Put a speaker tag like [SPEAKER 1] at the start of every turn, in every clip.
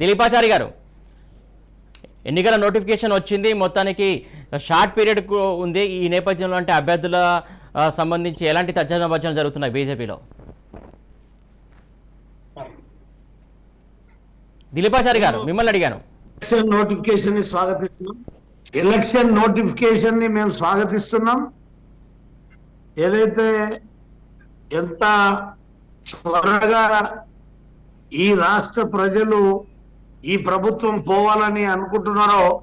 [SPEAKER 1] దిలీపాచారి గారు ఎన్నికల నోటిఫికేషన్ వచ్చింది. మొత్తానికి షార్ట్ పీరియడ్ ఉంది. ఈ నేపథ్యంలో అంటే అభ్యర్థుల సంబంధించి ఎలాంటి తర్జన భర్జన జరుగుతున్నాయి బీజేపీలో? దిలీపాచారి గారు మిమ్మల్ని అడిగాను.
[SPEAKER 2] ఎలక్షన్ నోటిఫికేషన్ని స్వాగతిస్తున్నాం. ఎలక్షన్ నోటిఫికేషన్ని మేము స్వాగతిస్తున్నాం. ఏదైతే ఎంత త్వరగా ఈ రాష్ట్ర ప్రజలు ఈ ప్రభుత్వం పోవాలని అనుకుంటున్నారో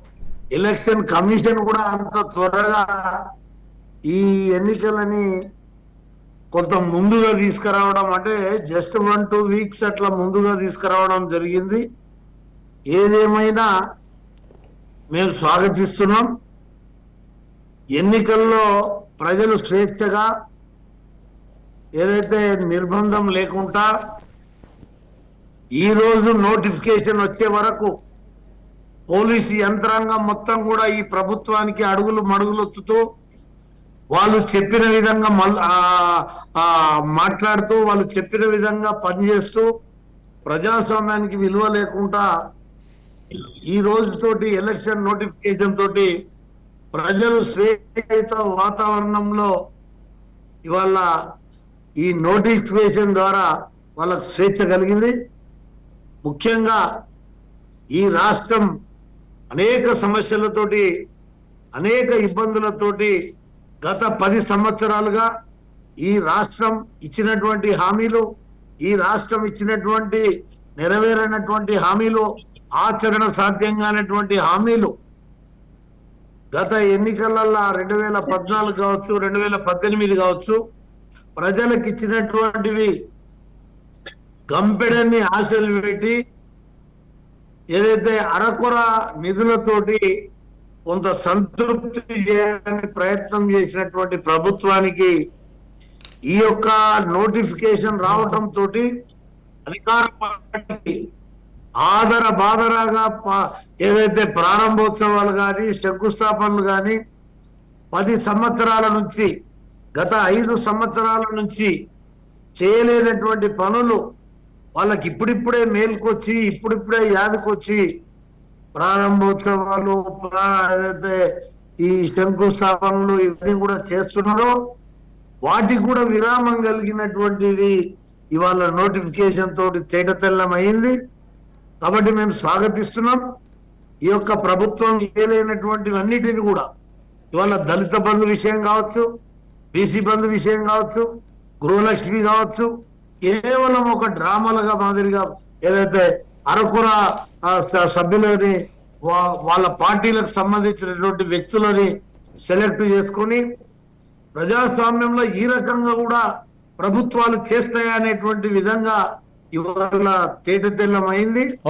[SPEAKER 2] ఎలక్షన్ కమిషన్ కూడా అంత త్వరగా ఈ ఎన్నికలని కొంత ముందుగా తీసుకురావడం అంటే జస్ట్ వన్ టూ వీక్స్ అట్లా ముందుగా తీసుకురావడం జరిగింది. ఏదేమైనా మేము స్వాగతిస్తున్నాం. ఎన్నికల్లో ప్రజలు స్వేచ్ఛగా ఏదైతే నిర్బంధం లేకుండా ఈ రోజు నోటిఫికేషన్ వచ్చే వరకు పోలీసు యంత్రాంగం మొత్తం కూడా ఈ ప్రభుత్వానికి అడుగులు మడుగులొత్తుతూ వాళ్ళు చెప్పిన విధంగా మాట్లాడుతూ వాళ్ళు చెప్పిన విధంగా పనిచేస్తూ ప్రజాస్వామ్యానికి విలువ లేకుండా ఈ రోజుతోటి ఎలక్షన్ నోటిఫికేషన్ తోటి ప్రజలు స్వేచ్ఛ వాతావరణంలో ఇవాళ ఈ నోటిఫికేషన్ ద్వారా వాళ్ళకు స్వేచ్ఛ కలిగింది. ముఖ్యంగా ఈ రాష్ట్రం అనేక సమస్యలతోటి అనేక ఇబ్బందులతోటి గత పది సంవత్సరాలుగా ఈ రాష్ట్రం ఇచ్చినటువంటి హామీలు ఈ రాష్ట్రం ఇచ్చినటువంటి నెరవేరినటువంటి హామీలు ఆచరణ సాధ్యంగానటువంటి హామీలు గత ఎన్నికలల్లో రెండు వేల పద్నాలుగు కావచ్చు రెండు వేల పద్దెనిమిది కావచ్చు ప్రజలకు ఇచ్చినటువంటివి గంపెడన్ని ఆశలు పెట్టి ఏదైతే అరకొర నిధులతోటి కొంత సంతృప్తి చేయడానికి ప్రయత్నం చేసినటువంటి ప్రభుత్వానికి ఈ యొక్క నోటిఫికేషన్ రావటం తోటి అధికార పార్టీ ఆదర బాదరాగా ఏదైతే ప్రారంభోత్సవాలు కానీ శంకుస్థాపనలు కానీ పది సంవత్సరాల నుంచి గత ఐదు సంవత్సరాల నుంచి చేయలేనటువంటి పనులు వాళ్ళకి ఇప్పుడిప్పుడే మేల్కొచ్చి ఇప్పుడిప్పుడే యాదకొచ్చి ప్రారంభోత్సవాలు ఏదైతే ఈ శంకుస్థాపనలు ఇవన్నీ కూడా చేస్తున్నారో వాటికి కూడా విరామం కలిగినటువంటిది ఇవాళ నోటిఫికేషన్ తోటి తేటతెల్లమైంది. కాబట్టి మేము స్వాగతిస్తున్నాం. ఈ యొక్క ప్రభుత్వం ఏలైనటువంటివన్నిటిని కూడా ఇవాళ దళిత బంధు విషయం కావచ్చు బీసీ బంధు విషయం కావచ్చు గృహలక్ష్మి కావచ్చు కేవలం ఒక డ్రామాలుగా మాదిరిగా ఏదైతే అరకుర సభ్యులని వాళ్ళ పార్టీలకు సంబంధించినటువంటి వ్యక్తులని సెలెక్ట్ చేసుకొని ప్రజాస్వామ్యంలో ఈ రకంగా కూడా ప్రభుత్వాలు చేస్తాయనేటువంటి విధంగా ఇవాళ తేట తెల్లమైంది